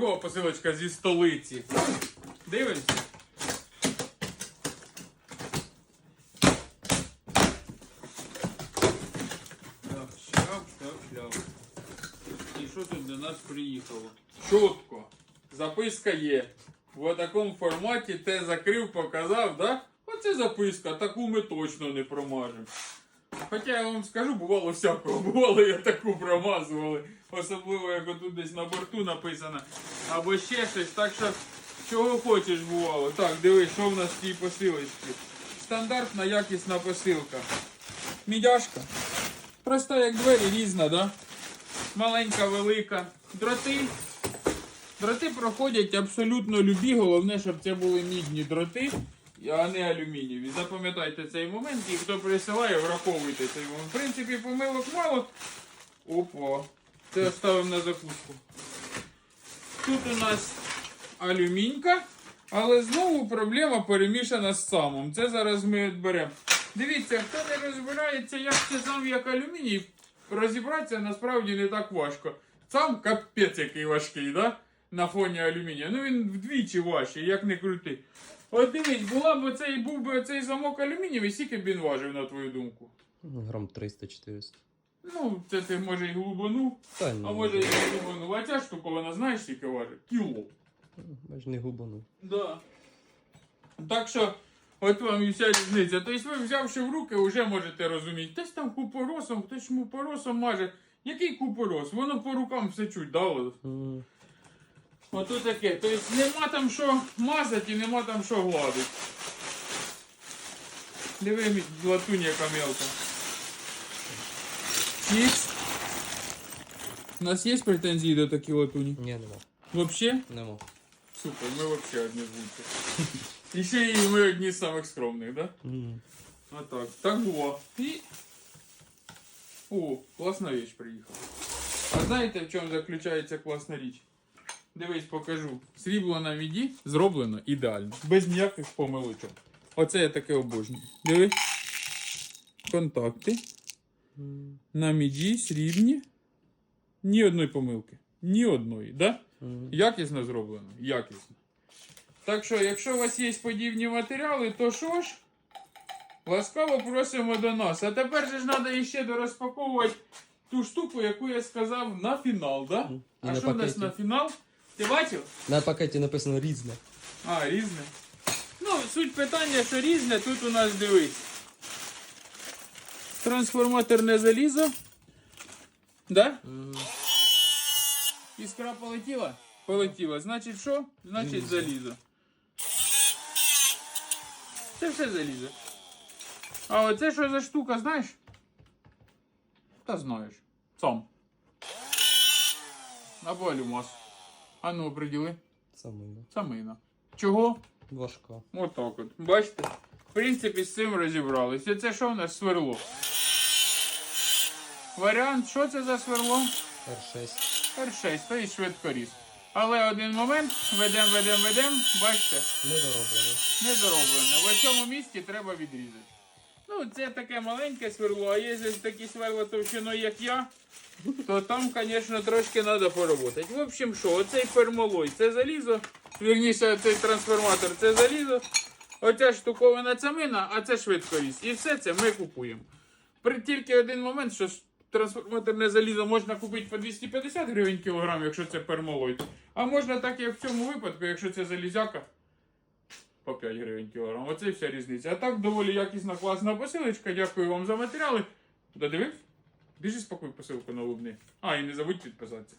чергова посилочка зі столиці. Дивимося. Так, шляп, шляп, шляп. І що тут до нас приїхало? Чітко. Записка є. В такому форматі те закрив, показав, да? Оце записка, таку ми точно не промажемо. Хоча я вам скажу, бувало всякого, бувало і таку промазували. Особливо, як отут десь на борту написано. Або ще щось. Так що, чого хочеш бувало. Так, дивись, що в нас в цій посилочці. Стандартна якісна посилка. Мідяшка. Проста як двері, різна, да? Маленька, велика. Дроти. Дроти проходять абсолютно любі. Головне, щоб це були мідні дроти, а не алюмінієві. Запам'ятайте цей момент, і хто присилає, враховуйте цей момент. В принципі, помилок мало. Опа. Це оставимо на закуску. Тут у нас алюмінька, але знову проблема перемішана з самом. Це зараз ми відберемо. Дивіться, хто не розбирається, як це сам як алюміній, розібратися насправді не так важко. Сам капець який важкий, да? На фоні алюмінія. Ну він вдвічі важчий, як не крути. От дивись, була б оцей, був би оцей замок алюмінієвий, скільки б він важив, на твою думку? Ну, Грам 300-400. Ну, це ти може і глибину, Та а може і не глибину. А ця штуковина, знаєш, скільки важить? Кіло. Майже не губану. Да. Так що, от вам і вся різниця. Тобто ви взявши в руки, вже можете розуміти. Хтось там купоросом, хтось мупоросом маже. Який купорос? Воно по рукам все чуть, да? М, Ото таке. Тобто нема там що мазати і нема там що гладити. Диви, мі- латунь яка мелка. Чікс. У нас є претензії до такі латуні? Ні, нема. Вообще? Нема. Супер, ми вообще одні звуки. І ще і ми одні з самих скромних, да? М. Отак. Так було. І. О, класна річ приїхала. А знаєте, в чому заключається класна річ? Дивись, покажу. Срібло на міді зроблено ідеально. Без ніяких помилочок. Оце я таке обожнюю. Диви. Контакти. На міді срібні. Ні одної помилки. Ні одної, да? Якісно зроблено, якісно. Так що, якщо у вас є подібні матеріали, то що ж? Ласкаво просимо до нас. А тепер же ж треба іще дорозпаковувати ту штуку, яку я сказав на фінал, да? І А на що в нас пакеті. на фінал? Ти бачив? На пакеті написано різне. А, різне. Ну, суть питання, що різне, тут у нас дивись. Трансформаторне залізо. Да? М. Іскра полетіла? Полетіла. Значить що? Значить залізо. Це все залізо. А оце що за штука, знаєш? Та знаєш. Сам. Або алюмас. А ну приділи. Самина. Самина. Чого? Важка. Отак от. Бачите? В принципі, з цим розібралися. Це що в нас сверло? Варіант, що це за сверло? R6. R6, то і швидкоріз. Але один момент, ведем, ведем, ведем, бачите, Недороблений. не дороблене. В цьому місці треба відрізати. Ну, це таке маленьке сверло, а є ось такі сверла товщиною, як я, то там, звісно, трошки треба поработати. В общем, що, оцей фермолой, це залізо, вірніше, цей трансформатор це залізо, оця штуковина це мина, а це швидкоріз. І все це ми купуємо. При тільки один момент, що трансформаторне залізо можна купити по 250 гривень кілограм, якщо це пермолой. А можна так, як в цьому випадку, якщо це залізяка, по 5 гривень кілограм. Оце і вся різниця. А так доволі якісна класна посилочка. Дякую вам за матеріали. Додивився? Біжи спокій посилку на лубни. А, і не забудь підписатися.